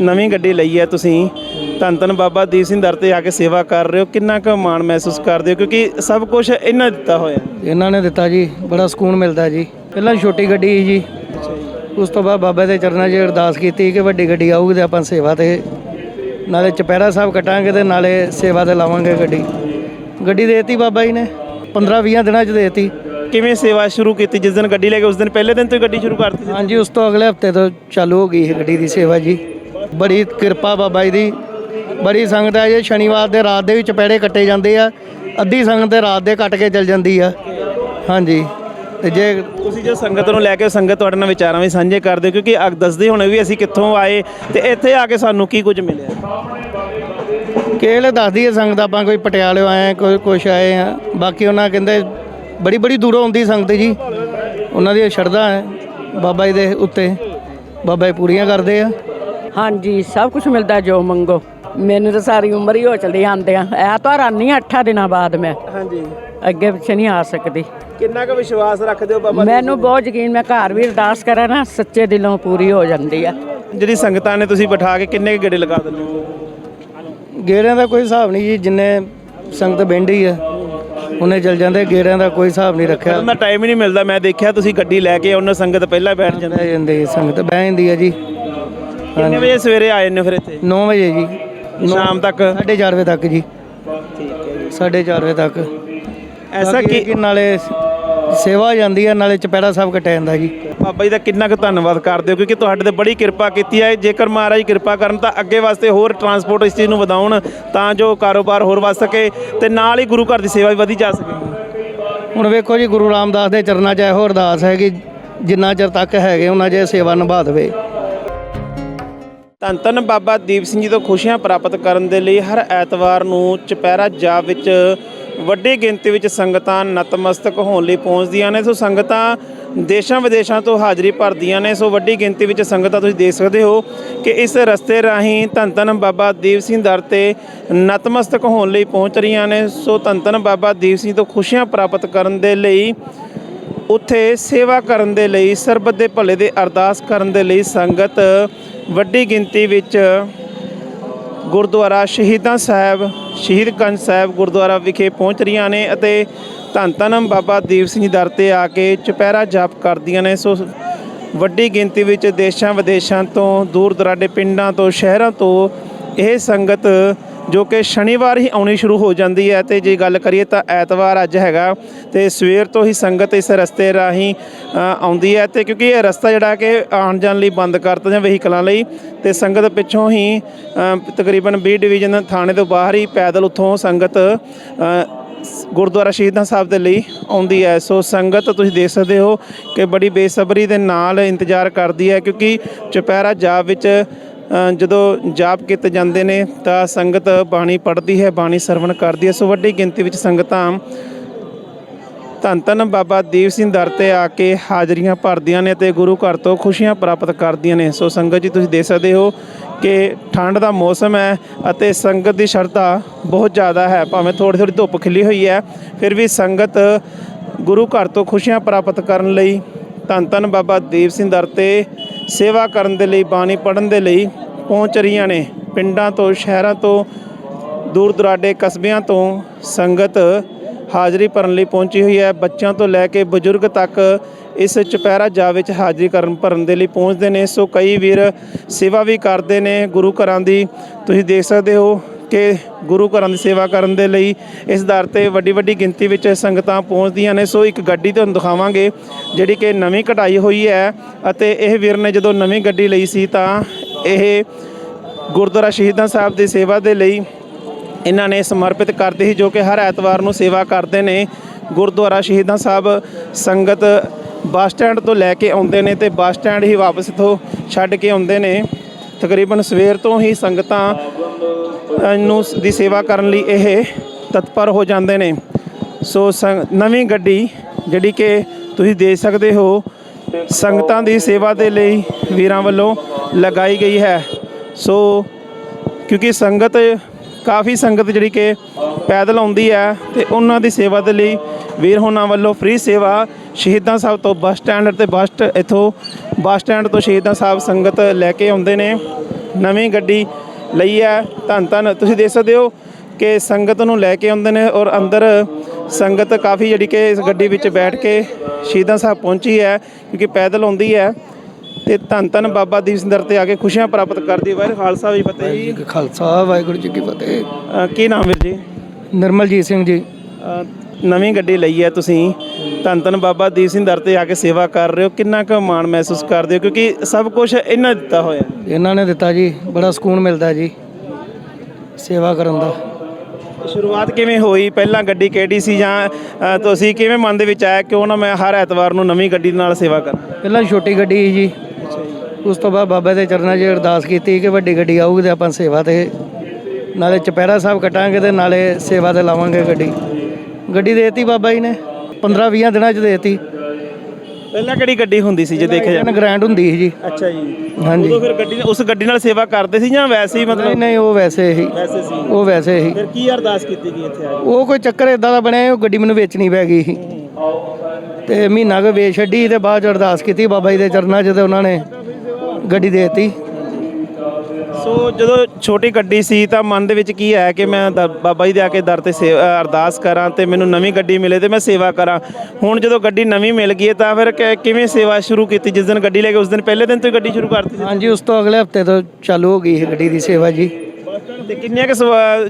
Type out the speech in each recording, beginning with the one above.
ਨਵੀਂ ਗੱਡੀ ਲਈ ਹੈ ਤੁਸੀਂ। ਧੰਨ ਧੰਨ ਬਾਬਾ ਦੀਪ ਸਿੰਘ ਦਰ ਤੇ ਆ ਕੇ ਸੇਵਾ ਕਰ ਰਹੇ ਹੋ। ਕਿੰਨਾ ਕੁ ਮਾਣ ਮਹਿਸੂਸ ਕਰਦੇ ਹੋ? ਕਿਉਂਕਿ ਸਭ ਕੁਝ ਇਹਨਾਂ ਦਿੱਤਾ ਹੋਇਆ। ਇਹਨਾਂ ਨੇ ਦਿੱਤਾ ਜੀ। ਬੜਾ ਸਕੂਨ ਮਿਲਦਾ ਜੀ। ਪਹਿਲਾਂ ਛੋਟੀ ਗੱਡੀ ਸੀ ਜੀ। ਉਸ ਤੋਂ ਬਾਅਦ ਬਾਬਾ ਦੇ ਚਰਨਾਂ 'ਚ ਅਰਦਾਸ ਕੀਤੀ ਕਿ ਵੱਡੀ ਗੱਡੀ ਆਊਗੀ ਤੇ ਆਪਾਂ ਸੇਵਾ ਤੇ ਨਾਲੇ ਚਪਹਿਰਾ ਸਾਹਿਬ ਕਟਾਂਗੇ ਤੇ ਨਾਲੇ ਸੇਵਾ ਤੇ ਲਾਵਾਂਗੇ ਗੱਡੀ। ਗੱਡੀ ਦੇਤੀ ਬਾਬਾ ਜੀ ਨੇ। 15-20 ਦਿਨਾਂ 'ਚ ਦੇਤੀ। ਕਿਵੇਂ ਸੇਵਾ ਸ਼ੁਰੂ ਕੀਤੀ? ਜਿਸ ਦਿਨ ਗੱਡੀ ਲੈ ਕੇ ਉਸ ਦਿਨ ਪਹਿਲੇ ਦਿਨ ਤੋਂ ਹੀ ਗੱਡੀ ਸ਼ੁਰੂ ਕਰਤੀ ਹਾਂਜੀ ਉਸ ਤੋਂ ਅਗਲੇ ਹਫ਼ਤੇ ਤੋਂ ਚਾਲੂ ਹੋ ਗਈ ਇਹ ਗੱਡੀ ਦੀ ਸੇਵਾ ਜੀ। ਬੜੀ ਕਿਰਪਾ ਬਾਬਾ ਜੀ ਦੀ। ਬੜੀ ਸੰਗਤ ਹੈ ਜੀ ਸ਼ਨੀਵਾਰ ਦੇ ਰਾਤ ਦੇ ਵੀ ਚਪਹਿਰੇ ਕੱਟੇ ਜਾਂਦੇ ਆ। ਅੱਧੀ ਸੰਗਤ ਤੇ ਰਾਤ ਦੇ ਕੱਟ ਕੇ ਚਲ ਜਾਂਦੀ ਆ। ਹਾਂਜੀ। ਤੇ ਜੇ ਤੁਸੀਂ ਜੋ ਸੰਗਤ ਨੂੰ ਲੈ ਕੇ ਸੰਗਤ ਤੁਹਾਡੇ ਨਾਲ ਵਿਚਾਰਾਂ ਵੀ ਸਾਂਝੇ ਕਰਦੇ ਹੋ ਕਿਉਂਕਿ ਅਗ ਦੱਸਦੇ ਹੋਣੇ ਵੀ ਅਸੀਂ ਕਿੱਥੋਂ ਆਏ ਤੇ ਇੱਥੇ ਆ ਕੇ ਸਾਨੂੰ ਕੀ ਕੁਝ ਮਿਲਿਆ? ਕੇਲੇ ਦੱਸਦੀ ਹੈ ਸੰਗਤ ਆਪਾਂ ਕੋਈ ਪਟਿਆਲੇ ਆਏ ਕੋਈ ਕੁਛ ਆਏ ਆ। ਬਾਕੀ ਉਹਨਾਂ ਕਹਿੰਦੇ ਬੜੀ ਬੜੀ ਦੂਰੋਂ ਆਉਂਦੀ ਸੰਗਤ ਜੀ। ਉਹਨਾਂ ਦੀ ਸ਼ਰਧਾ ਹੈ ਬਾਬਾ ਜੀ ਦੇ ਉੱਤੇ। ਬਾਬਾ ਜੀ ਪੂਰੀਆਂ ਕਰਦੇ ਆ। ਹਾਂਜੀ ਸਭ ਕੁਝ ਮਿਲਦਾ ਜੋ ਮੰਗੋ। ਮੈਨੂੰ ਤਾਂ ਸਾਰੀ ਉਮਰ ਹੀ ਹੋ ਚਲੀ ਆਂਦਿਆਂ ਐਤਵਾਰ ਆਨੀ ਅੱਠਾਂ ਦਿਨਾਂ ਬਾਅਦ ਮੈਂ। ਹਾਂਜੀ। ਅੱਗੇ ਪਿੱਛੇ ਨਹੀਂ ਆ ਸਕਦੀ। ਕਿੰਨਾ ਕੁ ਵਿਸ਼ਵਾਸ ਰੱਖਦੇ ਹੋ ਬਾਬਾ ਮੈਨੂੰ ਬਹੁਤ ਯਕੀਨ ਮੈਂ ਘਰ ਵੀ ਅਰਦਾਸ ਕਰਾਂ ਨਾ ਸੱਚੇ ਦਿਲੋਂ ਪੂਰੀ ਹੋ ਜਾਂਦੀ ਆ। ਜਿਹੜੀ ਸੰਗਤਾਂ ਨੇ ਤੁਸੀਂ ਬਿਠਾ ਕੇ ਕਿੰਨੇ ਗੇੜੇ ਲਗਾ ਦਿੰਦੇ ਹੋ? ਗੇੜਿਆਂ ਦਾ ਕੋਈ ਹਿਸਾਬ ਨਹੀਂ ਜੀ ਜਿੰਨੇ ਸੰਗਤ ਬਹਿੰਦੀ ਆ ਉਹਨੇ ਚਲ ਜਾਂਦੇ ਗੇੜਿਆਂ ਦਾ ਕੋਈ ਹਿਸਾਬ ਨਹੀਂ ਰੱਖਿਆ। ਉਹਨਾਂ ਟਾਈਮ ਹੀ ਨਹੀਂ ਮਿਲਦਾ ਮੈਂ ਦੇਖਿਆ ਤੁਸੀਂ ਗੱਡੀ ਲੈ ਕੇ ਉਹਨਾਂ ਸੰਗਤ ਪਹਿਲਾਂ ਬੈਠ ਜਾਂਦੇ। ਜਾਂਦੇ ਸੰਗਤ ਬਹਿ ਜਾਂਦੀ ਆ ਜੀ। ਕਿੰਨੇ ਵਜੇ ਸਵੇਰੇ ਆਏ ਨੇ ਫਿਰ ਇੱਥੇ? 9 ਵਜੇ ਜੀ। ਸ਼ਾਮ ਤੱਕ? 4:30 ਵਜੇ ਤੱਕ ਜੀ। ਠੀਕ ਹੈ ਜੀ 4:30 ਵਜੇ ਤੱਕ। ਐਸਾ ਬਾਕੀ ਕਿ ਕਿ ਨਾਲੇ ਸੇਵਾ ਹੋ ਜਾਂਦੀ ਆ ਨਾਲੇ ਚਪੈੜਾ ਸਾਹਿਬ ਕੱਟਿਆ ਜਾਂਦਾ ਜੀ। ਬਾਬਾ ਜੀ ਦਾ ਕਿੰਨਾ ਕੁ ਧੰਨਵਾਦ ਕਰਦੇ ਹੋ ਕਿਉਂਕਿ ਤੁਹਾਡੇ ਤੇ ਬੜੀ ਕਿਰਪਾ ਕੀਤੀ ਹੈ ਜੇਕਰ ਮਹਾਰਾਜ ਕਿਰਪਾ ਕਰਨ ਤਾਂ ਅੱਗੇ ਵਾਸਤੇ ਹੋਰ ਟਰਾਂਸਪੋਰਟ ਇਸ ਚੀਜ਼ ਨੂੰ ਵਧਾਉਣ ਤਾਂ ਜੋ ਕਾਰੋਬਾਰ ਹੋਰ ਵੱਧ ਸਕੇ ਤੇ ਨਾਲ ਹੀ ਗੁਰੂ ਘਰ ਦੀ ਸੇਵਾ ਵੀ ਵਧੀ ਜਾ ਸਕੇ। ਹੁਣ ਵੇਖੋ ਜੀ ਗੁਰੂ ਰਾਮਦਾਸ ਦੇ ਚਰਨਾਂ 'ਚ ਇਹੋ ਅਰਦਾਸ ਹੈ ਕਿ ਜਿੰਨਾ ਚਿਰ ਤੱਕ ਹੈਗੇ ਉਹਨਾਂ ਜੇ ਸੇਵਾ ਨਿਭਾ ਦੇਵੇ। ਧੰਨ ਧੰਨ ਬਾਬਾ ਦੀਪ ਸਿੰਘ ਜੀ ਤੋਂ ਖੁਸ਼ੀਆਂ ਪ੍ਰਾਪਤ ਕਰਨ ਦੇ ਲਈ ਹਰ ਐਤਵਾਰ ਨੂੰ ਚੁਪਹਿਰਾ ਜਾ ਵਿੱਚ ਵੱਡੀ ਗਿਣਤੀ ਵਿੱਚ ਸੰਗਤਾਂ ਨਤਮਸਤਕ ਹੋਣ ਲਈ ਪਹੁੰਚਦੀਆਂ ਨੇ। ਸੋ ਸੰਗਤਾਂ ਦੇਸ਼ਾਂ ਵਿਦੇਸ਼ਾਂ ਤੋਂ ਹਾਜ਼ਰੀ ਭਰਦੀਆਂ ਨੇ। ਸੋ ਵੱਡੀ ਗਿਣਤੀ ਵਿੱਚ ਸੰਗਤਾਂ ਤੁਸੀਂ ਦੇਖ ਸਕਦੇ ਹੋ ਕਿ ਇਸ ਰਸਤੇ ਰਾਹੀਂ ਧੰਨ ਧੰਨ ਬਾਬਾ ਦੀਪ ਸਿੰਘ ਦਰ ਤੇ ਨਤਮਸਤਕ ਹੋਣ ਲਈ ਪਹੁੰਚ ਰਹੀਆਂ ਨੇ। ਸੋ ਧੰਨ ਧੰਨ ਬਾਬਾ ਦੀਪ ਸਿੰਘ ਤੋਂ ਖੁਸ਼ੀਆਂ ਪ੍ਰਾਪਤ ਕਰਨ ਦੇ ਲਈ ਉੱਥੇ ਸੇਵਾ ਕਰਨ ਦੇ ਲਈ ਸਰਬਤ ਦੇ ਭਲੇ ਦੇ ਅਰਦਾਸ ਕਰਨ ਦੇ ਲਈ ਸੰਗਤ ਵੱਡੀ ਗਿਣਤੀ ਵਿੱਚ ਗੁਰਦੁਆਰਾ ਸ਼ਹੀਦਾਂ ਸਾਹਿਬ ਸ਼ਹੀਦਗੰਜ ਸਾਹਿਬ ਗੁਰਦੁਆਰਾ ਵਿਖੇ ਪਹੁੰਚ ਰਹੀਆਂ ਨੇ ਅਤੇ ਧੰਨ ਧੰਨ ਬਾਬਾ ਦੀਪ ਸਿੰਘ ਦਰ ਤੇ ਆ ਕੇ ਚੁਪਹਿਰਾ ਜਾਪ ਕਰਦੀਆਂ ਨੇ। ਸੋ ਵੱਡੀ ਗਿਣਤੀ ਵਿੱਚ ਦੇਸ਼ਾਂ ਵਿਦੇਸ਼ਾਂ ਤੋਂ ਦੂਰ ਦਰਾਡੇ ਪਿੰਡਾਂ ਤੋਂ, ਸ਼ਹਿਰਾਂ ਤੋਂ ਇਹ ਸੰਗਤ ਜੋ ਕਿ ਸ਼ਨੀਵਾਰ ਹੀ ਆਉਣੀ ਸ਼ੁਰੂ ਹੋ ਜਾਂਦੀ ਹੈ ਤੇ ਜੇ ਗੱਲ ਕਰੀਏ ਤਾਂ ਐਤਵਾਰ ਅੱਜ ਹੈਗਾ ਤੇ ਸਵੇਰ ਤੋਂ ਹੀ ਸੰਗਤ ਇਸ ਰਸਤੇ ਰਾਹੀਂ ਆਉਂਦੀ ਹੈ ਤੇ ਕਿਉਂਕਿ ਇਹ ਰਸਤਾ ਜਿਹੜਾ ਕਿ ਆਉਣ ਜਾਣ ਲਈ ਬੰਦ ਕਰਤਾ ਜਾਂ ਵਹੀਕਲਾਂ ਲਈ ਤੇ ਸੰਗਤ ਪਿੱਛੋਂ ਹੀ ਤਕਰੀਬਨ 20 ਡਿਵੀਜ਼ਨ ਥਾਣੇ ਤੋਂ ਬਾਹਰ ਹੀ ਪੈਦਲ ਉੱਥੋਂ ਸੰਗਤ ਗੁਰਦੁਆਰਾ ਸ਼ਹੀਦਾਂ ਸਾਹਿਬ ਦੇ ਲਈ ਆਉਂਦੀ ਹੈ। ਸੋ ਸੰਗਤ ਤੁਸੀਂ ਦੇਖ ਸਕਦੇ ਹੋ ਕਿ ਬੜੀ ਬੇਸਬਰੀ ਦੇ ਨਾਲ ਇੰਤਜ਼ਾਰ ਕਰਦੀ ਹੈ ਕਿਉਂਕਿ ਚੁਪਹਿਰਾ ਜਾਬ ਵਿੱਚ ਜਦੋਂ ਜਾਪ ਕੀਤੇ ਜਾਂਦੇ ਨੇ ਤਾਂ ਸੰਗਤ ਬਾਣੀ ਪੜ੍ਹਦੀ ਹੈ, ਬਾਣੀ ਸਰਵਣ ਕਰਦੀ ਹੈ। ਸੋ ਵੱਡੀ ਗਿਣਤੀ ਵਿੱਚ ਸੰਗਤਾਂ ਧੰਨ ਧੰਨ ਬਾਬਾ ਦੀਪ ਸਿੰਘ ਦਰ ਤੇ ਆ ਕੇ ਹਾਜ਼ਰੀਆਂ ਭਰਦੀਆਂ ਨੇ ਤੇ ਗੁਰੂ ਘਰ ਤੋਂ ਖੁਸ਼ੀਆਂ ਪ੍ਰਾਪਤ ਕਰਦੀਆਂ ਨੇ। ਸੋ ਸੰਗਤ ਜੀ, ਤੁਸੀਂ ਦੇਖ ਸਕਦੇ ਹੋ ਕਿ ਠੰਡ ਦਾ ਮੌਸਮ ਹੈ ਅਤੇ ਸੰਗਤ ਦੀ ਸ਼ਰਧਾ ਬਹੁਤ ਜ਼ਿਆਦਾ ਹੈ। ਭਾਵੇਂ ਥੋੜੀ ਥੋੜੀ ਧੁੱਪ ਖਿਲੀ ਹੋਈ ਹੈ, ਫਿਰ ਵੀ ਸੰਗਤ ਗੁਰੂ ਘਰ ਤੋਂ ਖੁਸ਼ੀਆਂ ਪ੍ਰਾਪਤ ਕਰਨ ਲਈ ਧੰਨ ਧੰਨ ਬਾਬਾ ਦੀਪ ਸਿੰਘ ਦਰ ਤੇ ਸੇਵਾ ਕਰਨ ਦੇ ਲਈ, ਬਾਣੀ ਪੜ੍ਹਨ ਦੇ ਲਈ ਪਹੁੰਚ ਰਹੀਆਂ ਨੇ। ਪਿੰਡਾਂ ਤੋਂ, ਸ਼ਹਿਰਾਂ ਤੋਂ, ਦੂਰ ਦੁਰਾਡੇ ਕਸਬਿਆਂ ਤੋਂ ਸੰਗਤ ਹਾਜ਼ਰੀ ਭਰਨ ਲਈ ਪਹੁੰਚੀ ਹੋਈ ਹੈ। ਬੱਚਿਆਂ ਤੋਂ ਲੈ ਕੇ ਬਜ਼ੁਰਗ ਤੱਕ ਇਸ ਚੁਪਹਿਰਾ ਜਾ ਵਿੱਚ ਹਾਜ਼ਰੀ ਕਰਨ ਭਰਨ ਦੇ ਲਈ ਪਹੁੰਚਦੇ ਨੇ। ਸੋ ਕਈ ਵੀਰ ਸੇਵਾ ਵੀ ਕਰਦੇ ਨੇ ਗੁਰੂ ਘਰਾਂ ਦੀ। ਤੁਸੀਂ ਦੇਖ ਸਕਦੇ ਹੋ ਕਿ ਗੁਰੂ ਘਰਾਂ ਦੀ ਸੇਵਾ ਕਰਨ ਦੇ ਲਈ ਇਸ ਦਰ ਤੇ ਵੱਡੀ ਵੱਡੀ ਗਿਣਤੀ ਵਿੱਚ ਸੰਗਤਾਂ ਪਹੁੰਚਦੀਆਂ ਨੇ। ਸੋ ਇੱਕ ਗੱਡੀ ਤੁਹਾਨੂੰ ਦਿਖਾਵਾਂਗੇ, ਜਿਹੜੀ ਕਿ ਨਵੀਂ ਕਟਾਈ ਹੋਈ ਹੈ ਅਤੇ ਇਹ ਵੀਰ ਨੇ ਜਦੋਂ ਨਵੀਂ ਗੱਡੀ ਲਈ ਸੀ ਤਾਂ ਇਹ ਗੁਰਦੁਆਰਾ ਸ਼ਹੀਦਾਂ ਸਾਹਿਬ ਦੀ ਸੇਵਾ ਦੇ ਲਈ ਇਹਨਾਂ ਨੇ ਸਮਰਪਿਤ ਕਰਦੇ ਸੀ, ਜੋ ਕਿ ਹਰ ਐਤਵਾਰ ਨੂੰ ਸੇਵਾ ਕਰਦੇ ਨੇ। ਗੁਰਦੁਆਰਾ ਸ਼ਹੀਦਾਂ ਸਾਹਿਬ ਸੰਗਤ ਬੱਸ ਸਟੈਂਡ ਤੋਂ ਲੈ ਕੇ ਆਉਂਦੇ ਨੇ ਤੇ ਬੱਸ ਸਟੈਂਡ ਹੀ ਵਾਪਸ ਇੱਥੋਂ ਛੱਡ ਕੇ ਆਉਂਦੇ ਨੇ। ਤਕਰੀਬਨ ਸਵੇਰ ਤੋਂ ਹੀ ਸੰਗਤਾਂ ਨੂੰ ਦੀ ਸੇਵਾ ਕਰਨ ਲਈ ਇਹ ਤਤਪਰ ਹੋ ਜਾਂਦੇ ਨੇ। ਸੋ ਸੰਗ- ਨਵੀਂ ਗੱਡੀ ਜਿਹੜੀ ਕਿ ਤੁਸੀਂ ਦੇਖ ਸਕਦੇ ਹੋ, ਸੰਗਤਾਂ ਦੀ ਸੇਵਾ ਦੇ ਲਈ ਵੀਰਾਂ ਵੱਲੋਂ ਲਗਾਈ ਗਈ ਹੈ। ਸੋ ਕਿਉਂਕਿ ਸੰਗਤ, ਕਾਫੀ ਸੰਗਤ ਜਿਹੜੀ ਕਿ ਪੈਦਲ ਆਉਂਦੀ ਹੈ, ਤੇ ਉਹਨਾਂ ਦੀ ਸੇਵਾ ਦੇ ਲਈ ਵੀਰ ਹੋਣਾ ਵੱਲੋਂ ਫ੍ਰੀ ਸੇਵਾ ਸ਼ਹੀਦਾਂ ਸਾਹਿਬ ਤੋਂ ਬੱਸ ਸਟੈਂਡ ਤੇ ਬੱਸ ਸਟ- ਇੱਥੋਂ ਬੱਸ ਸਟੈਂਡ ਤੋਂ ਸ਼ਹੀਦਾਂ ਸਾਹਿਬ ਸੰਗਤ ਲੈ ਕੇ ਆਉਂਦੇ ਨੇ। ਨਵੀਂ ਗੱਡੀ ਲਈ ਹੈ। ਧੰਨ ਧੰਨ। ਤੁਸੀਂ ਦੇਖ ਸਕਦੇ ਹੋ ਕਿ ਸੰਗਤ ਨੂੰ ਲੈ ਕੇ ਆਉਂਦੇ ਨੇ ਔਰ ਅੰਦਰ ਸੰਗਤ ਕਾਫੀ ਜਿਹੜੀ ਕਿ ਇਸ ਗੱਡੀ ਵਿੱਚ ਬੈਠ ਕੇ ਸ਼ਹੀਦਾਂ ਸਾਹਿਬ ਪਹੁੰਚੀ ਹੈ ਕਿਉਂਕਿ ਪੈਦਲ ਆਉਂਦੀ ਹੈ। ਤੇ ਧੰਨ ਧੰਨ ਬਾਬਾ ਦੀਪ ਸਿੰਘ ਦਰ ਤੇ ਆ ਕੇ ਖੁਸ਼ੀਆਂ ਪ੍ਰਾਪਤ ਕਰਦੀ ਵਾਹਿਗੁਰੂ ਖਾਲਸਾ ਵੀ ਫਤਿਹ। ਜੀ ਖਾਲਸਾ ਵਾਹਿਗੁਰੂ ਜੀ ਕੀ ਫਤਿਹ। ਕੀ ਨਾਮ ਵੀਰ ਜੀ? ਨਿਰਮਲਜੀਤ ਸਿੰਘ ਜੀ। ਨਵੀਂ ਗੱਡੀ ਲਈ ਹੈ ਤੁਸੀਂ। ਧੰਨ ਧੰਨ ਬਾਬਾ ਦੀਪ ਸਿੰਘ ਦਰ ਤੇ ਆ ਕੇ ਸੇਵਾ ਕਰ ਰਹੇ ਹੋ। ਕਿੰਨਾ ਕੁ ਮਾਣ ਮਹਿਸੂਸ ਕਰਦੇ ਹੋ? ਕਿਉਂਕਿ ਸਭ ਕੁਝ ਇਹਨਾਂ ਦਿੱਤਾ ਹੋਇਆ। ਇਹਨਾਂ ਨੇ ਦਿੱਤਾ ਜੀ। ਬੜਾ ਸਕੂਨ ਮਿਲਦਾ ਜੀ ਸੇਵਾ ਕਰਨ ਦਾ। ਸ਼ੁਰੂਆਤ ਕਿਵੇਂ ਹੋਈ? ਪਹਿਲਾਂ ਗੱਡੀ ਕਿਹੜੀ ਸੀ ਜਾਂ ਤੁਸੀਂ ਕਿਵੇਂ ਮਨ ਦੇ ਵਿੱਚ ਆਇਆ ਕਿਉਂ ਨਾ ਮੈਂ ਹਰ ਐਤਵਾਰ ਨੂੰ ਨਵੀਂ ਗੱਡੀ ਨਾਲ ਸੇਵਾ ਕਰਾਂ? ਪਹਿਲਾਂ ਛੋਟੀ ਗੱਡੀ ਸੀ ਜੀ। ਉਸ ਤੋਂ ਬਾਅਦ ਬਾਬਾ ਦੇ ਚਰਨਾਂ 'ਚ ਅਰਦਾਸ ਕੀਤੀ ਕਿ ਵੱਡੀ ਗੱਡੀ ਆਊਗੀ ਤੇ ਆਪਾਂ ਸੇਵਾ ਤੇ ਨਾਲੇ ਚਪੈਰਾ ਸਾਹਿਬ ਕਟਾਂਗੇ ਤੇ ਨਾਲੇ ਸੇਵਾ ਤੇ ਲਾਵਾਂਗੇ ਗੱਡੀ। ਗੱਡੀ ਦੇਤੀ ਬਾਬਾ ਜੀ ਨੇ। 15-20 ਦਿਨਾਂ 'ਚ ਦੇਤੀ। ਪਹਿਲਾਂ ਕਿਹੜੀ ਗੱਡੀ ਹੁੰਦੀ ਸੀ ਜੇ ਦੇਖਿਆ ਜਾਵੇ? ਗ੍ਰੈਂਡ ਹੁੰਦੀ ਸੀ ਜੀ। ਅੱਛਾ ਜੀ। ਹਾਂਜੀ। ਉਦੋਂ ਫਿਰ ਗੱਡੀ ਉਸ ਗੱਡੀ ਨਾਲ ਸੇਵਾ ਕਰਦੇ ਸੀ ਜਾਂ ਵੈਸੇ ਹੀ ਨਹੀਂ ਮਤਲਬ ਨਹੀਂ ਉਹ ਵੈਸੇ ਹੀ ਵੈਸੇ ਸੀ। ਉਹ ਵੈਸੇ ਹੀ ਫਿਰ ਕੀ ਅਰਦਾਸ ਕੀਤੀ ਗਈ ਇੱਥੇ ਆ ਕੇ? ਉਹ ਕੋਈ ਚੱਕਰ ਇਦਾਂ ਦਾ ਬਣਿਆ ਉਹ ਗੱਡੀ ਮੈਨੂੰ ਵੇਚਣੀ ਪੈ ਗਈ ਸੀ। ਤੇ ਮਹੀਨਾ ਕੁ ਵੇਚ ਛੱਡੀ ਤੇ ਬਾਅਦ 'ਚ ਅਰਦਾਸ ਕੀਤੀ ਬਾਬਾ ਜੀ ਦੇ ਚਰਨਾਂ 'ਚ ਤੇ ਉਹਨਾਂ ਨੇ ਗੱਡੀ ਦੇਤੀ। ਸੋ ਜਦੋਂ ਛੋਟੀ ਗੱਡੀ ਸੀ ਤਾਂ ਮਨ ਦੇ ਵਿੱਚ ਕੀ ਆਇਆ ਕਿ ਮੈਂ ਦ- ਬਾਬਾ ਜੀ ਦੇ ਆ ਕੇ ਦਰ ਤੇ ਸੇ- ਅ, ਅਰਦਾਸ ਕਰਾਂ ਤੇ ਮੈਨੂੰ ਨਵੀਂ ਗੱਡੀ ਮਿਲੇ ਤੇ ਮੈਂ ਸੇਵਾ ਕਰਾਂ। ਹੁਣ ਜਦੋਂ ਗੱਡੀ ਨਵੀਂ ਮਿਲ ਗਈ ਹੈ ਤਾਂ ਫਿਰ ਕਿ- ਕਿਵੇਂ ਸੇਵਾ ਸ਼ੁਰੂ ਕੀਤੀ? ਜਿਸ ਦਿਨ ਗੱਡੀ ਲੈ ਕੇ ਉਸ ਦਿਨ ਪਹਿਲੇ ਦਿਨ ਤੋਂ ਹੀ ਗੱਡੀ ਸ਼ੁਰੂ ਕਰਤੀ ਸੀ? ਹਾਂਜੀ ਉਸ ਤੋਂ ਅਗਲੇ ਹਫ਼ਤੇ ਤੋਂ ਚਾਲੂ ਹੋ ਗਈ ਇਹ ਗੱਡੀ ਦੀ ਸੇਵਾ ਜੀ। ਤੇ ਕਿੰਨੀਆਂ ਕਿ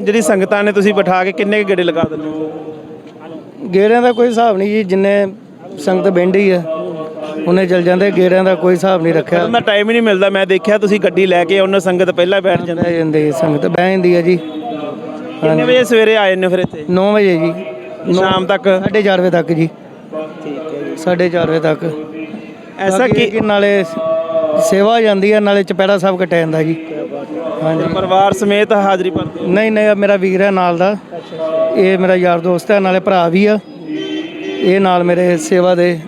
ਜਿਹੜੀ ਸੰਗਤਾਂ ਨੇ ਤੁਸੀਂ ਬਿਠਾ ਕੇ ਕਿੰਨੇ ਕੁ ਗੱਡੇ ਲਗਾ ਦਿੰਦੇ ਹੋ? ਗੇੜਿਆਂ ਦਾ ਕੋਈ ਹਿਸਾਬ ਨਹੀਂ ਜੀ ਜਿੰਨੇ ਸੰਗਤ ਬਹਿੰਦੀ ਆ ਉਹਨੇ ਚਲ ਜਾਂਦੇ ਗੇੜਿਆਂ ਦਾ ਕੋਈ ਹਿਸਾਬ ਨਹੀਂ ਰੱਖਿਆ। ਉਹਨਾਂ ਟਾਈਮ ਹੀ ਨਹੀਂ ਮਿਲਦਾ ਮੈਂ ਦੇਖਿਆ ਤੁਸੀਂ ਗੱਡੀ ਲੈ ਕੇ ਉਹਨਾਂ ਸੰਗਤ ਪਹਿਲਾਂ ਬੈਠ ਜਾਂਦੇ। ਬਹਿ ਜਾਂਦੇ ਸੰਗਤ ਬਹਿ ਜਾਂਦੀ ਆ ਜੀ। ਕਿੰਨੇ ਵਜੇ ਸਵੇਰੇ ਆਏ ਨੇ ਫਿਰ ਇੱਥੇ? 9 ਵਜੇ ਜੀ। ਸ਼ਾਮ ਤੱਕ? 4:30 ਵਜੇ ਤੱਕ ਜੀ। ਠੀਕ ਹੈ ਜੀ 4:30 ਵਜੇ ਤੱਕ। ਐਸਾ ਕੀ ਨਾਲੇ ਸੇਵਾ ਹੋ ਜਾਂਦੀ ਆ ਨਾਲੇ ਚਪੈੜਾ ਸਾਹਿਬ ਕਟਿਆ ਜਾਂਦਾ ਜੀ। ਹਾਂਜੀ। ਪਰਿਵਾਰ ਸਮੇਤ ਹਾਜ਼ਰੀ ਭਰਦੇ ਹੋ? ਨਹੀਂ ਨਹੀਂ ਮੇਰਾ ਵੀਰ ਹੈ ਨਾਲ ਦਾ। ਇਹ ਮੇਰਾ ਯਾਰ ਦੋਸਤ ਹੈ ਨਾਲੇ ਭਰਾ ਵੀ ਆ। ਇਹ ਨਾਲ ਮੇਰੇ ਸੇਵਾ ਦੇ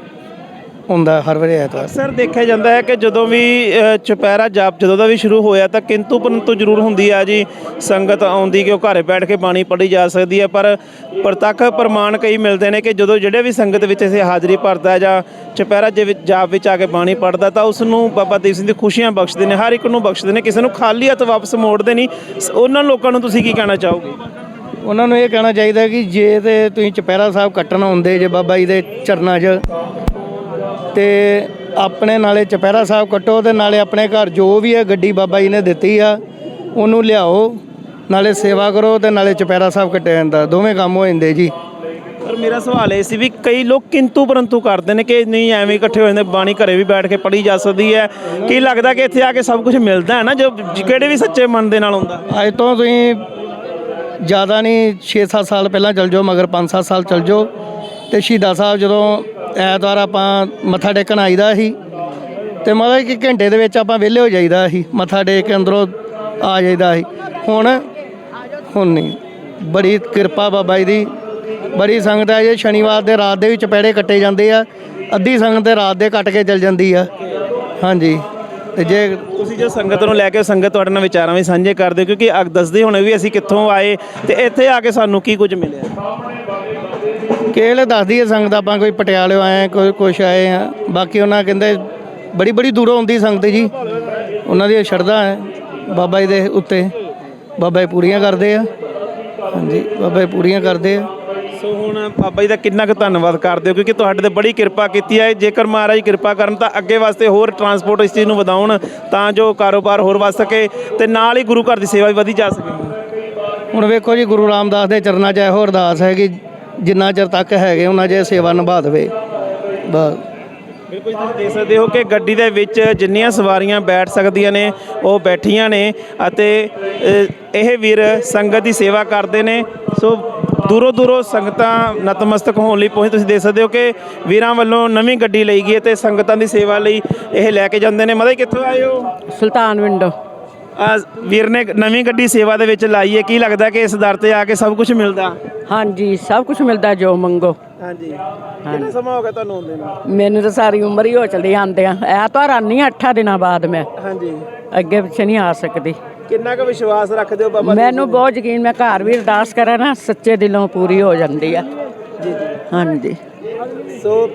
ਹੁੰਦਾ ਹਰ ਵਾਰੀ ਐਤਵਾਰ। ਅਕਸਰ ਦੇਖਿਆ ਜਾਂਦਾ ਹੈ ਕਿ ਜਦੋਂ ਵੀ ਅ, ਚੁਪਹਿਰਾ ਜਾਪ ਜਦੋਂ ਦਾ ਵੀ ਸ਼ੁਰੂ ਹੋਇਆ ਤਾਂ ਕਿੰਤੂ ਪਰੰਤੂ ਜ਼ਰੂਰ ਹੁੰਦੀ ਆ ਜੀ। ਸੰਗਤ ਆਉਂਦੀ ਕਿ ਉਹ ਘਰੇ ਬੈਠ ਕੇ ਬਾਣੀ ਪੜ੍ਹੀ ਜਾ ਸਕਦੀ ਹੈ ਪਰ ਪ੍ਰਤੱਖ ਪ੍ਰਮਾਣ ਕਈ ਮਿਲਦੇ ਨੇ ਕਿ ਜਦੋਂ ਜਿਹੜੇ ਵੀ ਸੰਗਤ ਵਿੱਚ ਇਸੇ ਹਾਜ਼ਰੀ ਭਰਦਾ ਜਾਂ ਚੁਪਹਿਰਾ ਦੇ ਵਿੱਚ ਜਾਪ ਵਿੱਚ ਆ ਕੇ ਬਾਣੀ ਪੜ੍ਹਦਾ ਤਾਂ ਉਸ ਨੂੰ ਬਾਬਾ ਦੀਪ ਸਿੰਘ ਦੀ ਖੁਸ਼ੀਆਂ ਬਖਸ਼ਦੇ ਨੇ ਹਰ ਇੱਕ ਨੂੰ ਬਖਸ਼ਦੇ ਨੇ ਕਿਸੇ ਨੂੰ ਖਾਲੀ ਹੱਥ ਵਾਪਸ ਮੋੜਦੇ ਨਹੀਂ। ਸ- ਉਹਨਾਂ ਲੋਕਾਂ ਨੂੰ ਤੁਸੀਂ ਕੀ ਕਹਿਣਾ ਚਾਹੋਗੇ? ਉਹਨਾਂ ਨੂੰ ਇਹ ਕਹਿਣਾ ਚਾਹੀਦਾ ਕਿ ਜੇ ਤੇ ਤੁਸੀਂ ਚਪੈਰਾ ਸਾਹਿਬ ਕੱਟਣ ਆਉਂਦੇ ਜੇ ਬਾਬਾ ਜੀ ਦੇ ਚਰਨਾਂ 'ਚ ਤੇ ਆਪਣੇ ਨਾਲੇ ਚਪੈਰਾ ਸਾਹਿਬ ਕੱਟੋ ਤੇ ਨਾਲੇ ਆਪਣੇ ਘਰ ਜੋ ਵੀ ਹੈ ਗੱਡੀ ਬਾਬਾ ਜੀ ਨੇ ਦਿੱਤੀ ਆ ਉਹਨੂੰ ਲਿਆਓ ਨਾਲੇ ਸੇਵਾ ਕਰੋ ਤੇ ਨਾਲੇ ਚਪੈਰਾ ਸਾਹਿਬ ਕੱਟਿਆ ਜਾਂਦਾ। ਦੋਵੇਂ ਕੰਮ ਹੋ ਜਾਂਦੇ ਜੀ। ਪਰ ਮੇਰਾ ਸਵਾਲ ਇਹ ਸੀ ਵੀ ਕਈ ਲੋਕ ਕਿੰਤੂ ਪਰੰਤੂ ਕਰਦੇ ਨੇ ਕਿ ਨਹੀਂ ਐਵੇਂ ਇਕੱਠੇ ਹੋ ਜਾਂਦੇ ਬਾਣੀ ਘਰੇ ਵੀ ਬੈਠ ਕੇ ਪੜ੍ਹੀ ਜਾ ਸਕਦੀ ਹੈ। ਕੀ ਲੱਗਦਾ ਕਿ ਇੱਥੇ ਆ ਕੇ ਸਭ ਕੁਝ ਮਿਲਦਾ ਹੈ ਨਾ ਜੋ ਕਿਹੜੇ ਵੀ ਸੱਚੇ ਮਨ ਦੇ ਨਾਲ ਹੁੰਦਾ? ਅੱਜ ਤੋਂ ਤੁਸੀਂ ਜ਼ਿਆਦਾ ਨਹੀਂ 6-7 ਸਾਲ ਪਹਿਲਾਂ ਚਲ ਜਾਓ ਮਗਰ 5-7 ਸਾਲ ਚਲ ਜਾਓ। ਤੇ ਸ਼ਹੀਦਾਂ ਸਾਹਿਬ ਜਦੋਂ ਐਤਵਾਰ ਆਪਾਂ ਮੱਥਾ ਟੇਕਣ ਆਈਦਾ ਸੀ ਤੇ ਮਤਲਬ ਕਿ ਘੰਟੇ ਦੇ ਵਿੱਚ ਆਪਾਂ ਵਿਹਲੇ ਹੋ ਜਾਈਦਾ ਸੀ, ਮੱਥਾ ਟੇਕ ਕੇ ਅੰਦਰੋਂ ਆ ਜਾਈਦਾ ਸੀ। ਹੁਣ ਹੁਣ ਨਹੀਂ। ਬੜੀ ਕਿਰਪਾ ਬਾਬਾ ਜੀ ਦੀ, ਬੜੀ ਸੰਗਤ ਹੈ ਜੇ ਸ਼ਨੀਵਾਰ ਦੇ ਰਾਤ ਦੇ ਵੀ ਚਪੈੜੇ ਕੱਟੇ ਜਾਂਦੇ ਆ, ਅੱਧੀ ਸੰਗਤ ਤੇ ਰਾਤ ਦੇ ਕੱਟ ਕੇ ਚਲ ਜਾਂਦੀ ਆ। ਹਾਂਜੀ। ਤੇ ਜੇ ਤੁਸੀਂ ਜੇ ਸੰਗਤ ਨੂੰ ਲੈ ਕੇ ਸੰਗਤ ਤੁਹਾਡੇ ਨਾਲ ਵਿਚਾਰਾਂ ਵੀ ਸਾਂਝੇ ਕਰਦੇ ਹੋ, ਕਿਉਂਕਿ ਅਗ ਦੱਸਦੇ ਹੋਣੇ ਵੀ ਅਸੀਂ ਕਿੱਥੋਂ ਆਏ ਤੇ ਇੱਥੇ ਆ ਕੇ ਸਾਨੂੰ ਕੀ ਕੁਝ ਮਿਲਿਆ? ਕੇਲ ਦੱਸਦੀ ਹੈ ਸੰਗਤ ਆਪਾਂ ਕੋਈ ਪਟਿਆਲੇ ਆਏ ਆ ਕੋਈ ਕੁਛ ਆਏ ਆ। ਬਾਕੀ ਉਹਨਾਂ ਕਹਿੰਦੇ ਬੜੀ ਬੜੀ ਦੂਰੋਂ ਆਉਂਦੀ ਸੰਗਤ ਜੀ। ਉਹਨਾਂ ਦੀ ਸ਼ਰਧਾ ਹੈ ਬਾਬਾ ਜੀ ਦੇ ਉੱਤੇ। ਬਾਬਾ ਜੀ ਪੂਰੀਆਂ ਕਰਦੇ ਆ। ਹਾਂਜੀ ਬਾਬਾ ਜੀ ਪੂਰੀਆਂ ਕਰਦੇ ਆ। ਸੋ ਹੁਣ ਬਾਬਾ ਜੀ ਦਾ ਕਿੰਨਾ ਕੁ ਧੰਨਵਾਦ ਕਰਦੇ ਹੋ ਕਿਉਂਕਿ ਤੁਹਾਡੇ ਤੇ ਬੜੀ ਕਿਰਪਾ ਕੀਤੀ ਹੈ ਜੇਕਰ ਮਹਾਰਾਜ ਕਿਰਪਾ ਕਰਨ ਤਾਂ ਅੱਗੇ ਵਾਸਤੇ ਹੋਰ ਟਰਾਂਸਪੋਰਟ ਇਸ ਚੀਜ਼ ਨੂੰ ਵਧਾਉਣ ਤਾਂ ਜੋ ਕਾਰੋਬਾਰ ਹੋਰ ਵੱਧ ਸਕੇ ਤੇ ਨਾਲ ਹੀ ਗੁਰੂ ਘਰ ਦੀ ਸੇਵਾ ਵੀ ਵਧੀ ਜਾ ਸਕੇ। ਹੁਣ ਵੇਖੋ ਜੀ ਗੁਰੂ ਰਾਮਦਾਸ ਦੇ ਚਰਨਾਂ 'ਚ ਇਹੋ ਅਰਦਾਸ ਹੈ ਕਿ ਜਿੰਨਾ ਚਿਰ ਤੱਕ ਹੈਗੇ ਉਹਨਾਂ ਜੇ ਸੇਵਾ ਨਿਭਾ ਦੇਵੇ। ਬਸ। ਬਿਲਕੁਲ ਤੁਸੀਂ ਦੇਖ ਸਕਦੇ ਹੋ ਕਿ ਗੱਡੀ ਦੇ ਵਿੱਚ ਜਿੰਨੀਆਂ ਸਵਾਰੀਆਂ ਬੈਠ ਸਕਦੀਆਂ ਨੇ ਉਹ ਬੈਠੀਆਂ ਨੇ ਅਤੇ ਅ, ਇਹ ਵੀਰ ਸੰਗਤ ਦੀ ਸੇਵਾ ਕਰਦੇ ਨੇ। ਸੋ ਦੂਰੋਂ ਦੂਰੋਂ ਸੰਗਤਾਂ ਨਤਮਸਤਕ ਹੋਣ ਲਈ ਪਹੁੰਚ। ਤੁਸੀਂ ਦੇਖ ਸਕਦੇ ਹੋ ਕਿ ਵੀਰਾਂ ਵੱਲੋਂ ਨਵੀਂ ਗੱਡੀ ਲਈ ਗਈ ਹੈ ਤੇ ਸੰਗਤਾਂ ਦੀ ਸੇਵਾ ਲਈ ਇਹ ਲੈ ਕੇ ਜਾਂਦੇ ਨੇ। ਮਤਲਬ ਕਿੱਥੋਂ ਆਏ ਹੋ? ਸੁਲਤਾਨ ਵਿੰਡੋ। ਵੀਰ ਨੇ ਨਵੀਂ ਗੱਡੀ ਸੇਵਾ ਦੇ ਵਿੱਚ ਲਾਈ ਹੈ। ਕੀ ਲੱਗਦਾ ਕਿ ਇਸ ਦਰ ਤੇ ਆ ਕੇ ਸਭ ਕੁਝ ਮਿਲਦਾ? ਹਾਂਜੀ ਸਭ ਕੁਝ ਮਿਲਦਾ ਜੋ ਮੰਗੋ। ਹਾਂਜੀ। ਕਿੰਨਾ ਸਮਾਂ ਹੋ ਗਿਆ ਤੁਹਾਨੂੰ ਆਉਂਦੇ ਨੂੰ? ਮੈਨੂੰ ਤਾਂ ਸਾਰੀ ਉਮਰ ਹੀ ਹੋ ਚਲੀ ਆਂਦਿਆਂ ਐਤਵਾਰ ਆਨੀ ਆ ਅੱਠਾਂ ਦਿਨਾਂ ਬਾਅਦ ਮੈਂ। ਹਾਂਜੀ। ਅੱਗੇ ਪਿੱਛੇ ਨਹੀਂ ਆ ਸਕਦੀ। ਕਿੰਨਾ ਕੁ ਵਿਸ਼ਵਾਸ ਰੱਖਦੇ ਹੋ ਬਾਬਾ ਮੈਨੂੰ ਬਹੁਤ ਯਕੀਨ ਮੈਂ ਘਰ ਵੀ ਅਰਦਾਸ ਕਰਾਂ ਨਾ ਸੱਚੇ ਦਿਲੋਂ ਪੂਰੀ ਹੋ ਜਾਂਦੀ ਆ। ਜੀ ਜੀ। ਹਾਂਜੀ। ਸੋ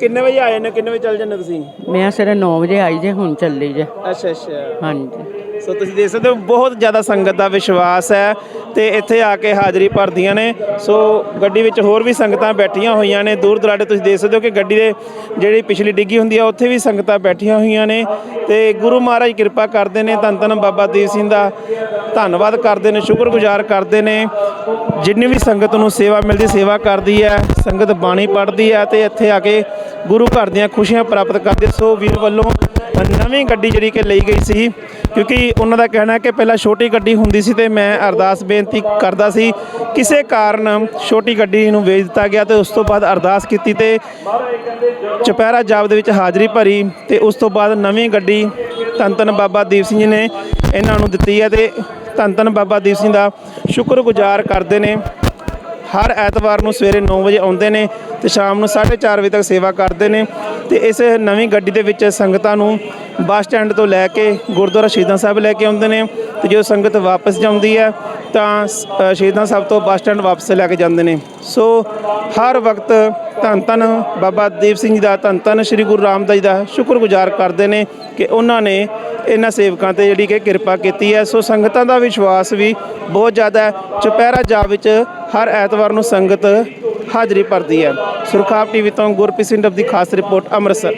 ਕਿੰਨੇ ਵਜੇ ਆਏ ਨੇ ਕਿੰਨੇ ਵਜੇ ਚੱਲ ਜਾਂਦੇ ਤੁਸੀਂ? ਮੈਂ ਸਵੇਰੇ 9 ਵਜੇ ਆਈ ਜੇ ਹੁਣ ਚੱਲੀ ਜੇ। ਅੱਛਾ ਅੱਛਾ। ਹਾਂਜੀ। ਸੋ ਤੁਸੀਂ ਦੇਖ ਸਕਦੇ ਹੋ, ਬਹੁਤ ਜ਼ਿਆਦਾ ਸੰਗਤ ਦਾ ਵਿਸ਼ਵਾਸ ਹੈ ਤੇ ਇੱਥੇ ਆ ਕੇ ਹਾਜ਼ਰੀ ਭਰਦੀਆਂ ਨੇ। ਸੋ ਗੱਡੀ ਵਿੱਚ ਹੋਰ ਵੀ ਸੰਗਤਾਂ ਬੈਠੀਆਂ ਹੋਈਆਂ ਨੇ। ਦੂਰ ਦੁਰਾਡੇ ਤੁਸੀਂ ਦੇਖ ਸਕਦੇ ਹੋ ਕਿ ਗੱਡੀ ਦੇ ਜਿਹੜੀ ਪਿਛਲੀ ਡਿੱਗੀ ਹੁੰਦੀ ਆ, ਉੱਥੇ ਵੀ ਸੰਗਤਾਂ ਬੈਠੀਆਂ ਹੋਈਆਂ ਨੇ ਤੇ ਗੁਰੂ ਮਹਾਰਾਜ ਕਿਰਪਾ ਕਰਦੇ ਨੇ, ਧੰਨ ਧੰਨ ਬਾਬਾ ਦੀਪ ਸਿੰਘ ਦਾ ਧੰਨਵਾਦ ਕਰਦੇ ਨੇ, ਸ਼ੁਕਰਗੁਜ਼ਾਰ ਕਰਦੇ ਨੇ। ਜਿੰਨੀ ਵੀ ਸੰਗਤ ਨੂੰ ਸੇਵਾ ਮਿਲਦੀ, ਸੇਵਾ ਕਰਦੀ ਹੈ, ਸੰਗਤ ਬਾਣੀ ਪੜ੍ਹਦੀ ਹੈ ਤੇ ਇੱਥੇ ਆ ਕੇ ਗੁਰੂ ਘਰ ਦੀਆਂ ਖੁਸ਼ੀਆਂ ਪ੍ਰਾਪਤ ਕਰਦੇ ਸੋ ਵੀਰ ਵੱਲੋਂ ਨਵੀਂ ਗੱਡੀ ਜਿਹੜੀ ਕਿ ਲਈ ਗਈ ਸੀ, ਕਿਉਂਕਿ ਉਹਨਾਂ ਦਾ ਕਹਿਣਾ ਹੈ ਕਿ ਪਹਿਲਾਂ ਛੋਟੀ ਗੱਡੀ ਹੁੰਦੀ ਸੀ ਤੇ ਮੈਂ ਅਰਦਾਸ ਬੇਨਤੀ ਕਰਦਾ ਸੀ, ਕਿਸੇ ਕਾਰਨ ਛੋਟੀ ਗੱਡੀ ਨੂੰ ਵੇਚ ਦਿੱਤਾ ਗਿਆ ਤੇ ਉਸ ਤੋਂ ਬਾਅਦ ਅਰਦਾਸ ਕੀਤੀ ਤੇ ਚੁਪਹਿਰਾ ਜਾਪ ਦੇ ਵਿੱਚ ਹਾਜ਼ਰੀ ਭਰੀ ਤੇ ਉਸ ਤੋਂ ਬਾਅਦ ਨਵੀਂ ਗੱਡੀ ਧੰਨ ਧੰਨ ਬਾਬਾ ਦੀਪ ਸਿੰਘ ਜੀ ਨੇ ਇਹਨਾਂ ਨੂੰ ਦਿੱਤੀ ਹੈ ਤੇ ਧੰਨ ਧੰਨ ਬਾਬਾ ਦੀਪ ਸਿੰਘ ਦਾ ਸ਼ੁਕਰਗੁਜ਼ਾਰ ਕਰਦੇ ਨੇ, ਹਰ ਐਤਵਾਰ ਨੂੰ ਸਵੇਰੇ 9 ਵਜੇ ਆਉਂਦੇ ਨੇ ਤੇ ਸ਼ਾਮ ਨੂੰ 4:30 ਵਜੇ ਤੱਕ ਸੇਵਾ ਕਰਦੇ ਨੇ ਤੇ ਇਸ ਨਵੀਂ ਗੱਡੀ ਦੇ ਵਿੱਚ ਸੰਗਤਾਂ ਨੂੰ ਬੱਸ ਸਟੈਂਡ ਤੋਂ ਲੈ ਕੇ ਗੁਰਦੁਆਰਾ ਸ਼ਹੀਦਾਂ ਸਾਹਿਬ ਲੈ ਕੇ ਆਉਂਦੇ ਨੇ ਤੇ ਜਦੋਂ ਸੰਗਤ ਵਾਪਸ ਜਾਂਦੀ ਹੈ ਤਾਂ ਸ- ਸ਼ਹੀਦਾਂ ਸਾਹਿਬ ਤੋਂ ਬੱਸ ਸਟੈਂਡ ਵਾਪਸ ਲੈ ਕੇ ਜਾਂਦੇ ਨੇ। ਸੋ ਹਰ ਵਕਤ ਧੰਨ ਧੰਨ ਬਾਬਾ ਦੀਪ ਸਿੰਘ ਜੀ ਦਾ, ਧੰਨ ਧੰਨ ਸ੍ਰੀ ਗੁਰੂ ਰਾਮਦਾਸ ਜੀ ਦਾ ਸ਼ੁਕਰਗੁਜ਼ਾਰ ਕਰਦੇ ਨੇ ਕਿ ਉਹਨਾਂ ਨੇ ਇਹਨਾਂ ਸੇਵਕਾਂ ਤੇ ਜਿਹੜੀ ਕਿ ਕਿਰਪਾ ਕੀਤੀ ਹੈ। ਸੋ ਸੰਗਤਾਂ ਦਾ ਵਿਸ਼ਵਾਸ ਵੀ ਬਹੁਤ ਜ਼ਿਆਦਾ ਹੈ। ਚੁਪਹਿਰਾ ਜਾ ਵਿੱਚ ਹਰ ਐਤਵਾਰ ਨੂੰ ਸੰਗਤ ਹਾਜ਼ਰੀ ਭਰਦੀ ਹੈ। ਸੁਰਖਾਬ ਟੀਵੀ ਤੋਂ ਗੁਰਪ੍ਰੀਤ ਸਿੰਘ ਦੀ ਖਾਸ ਰਿਪੋਰਟ ਅੰਮ੍ਰਿਤਸਰ।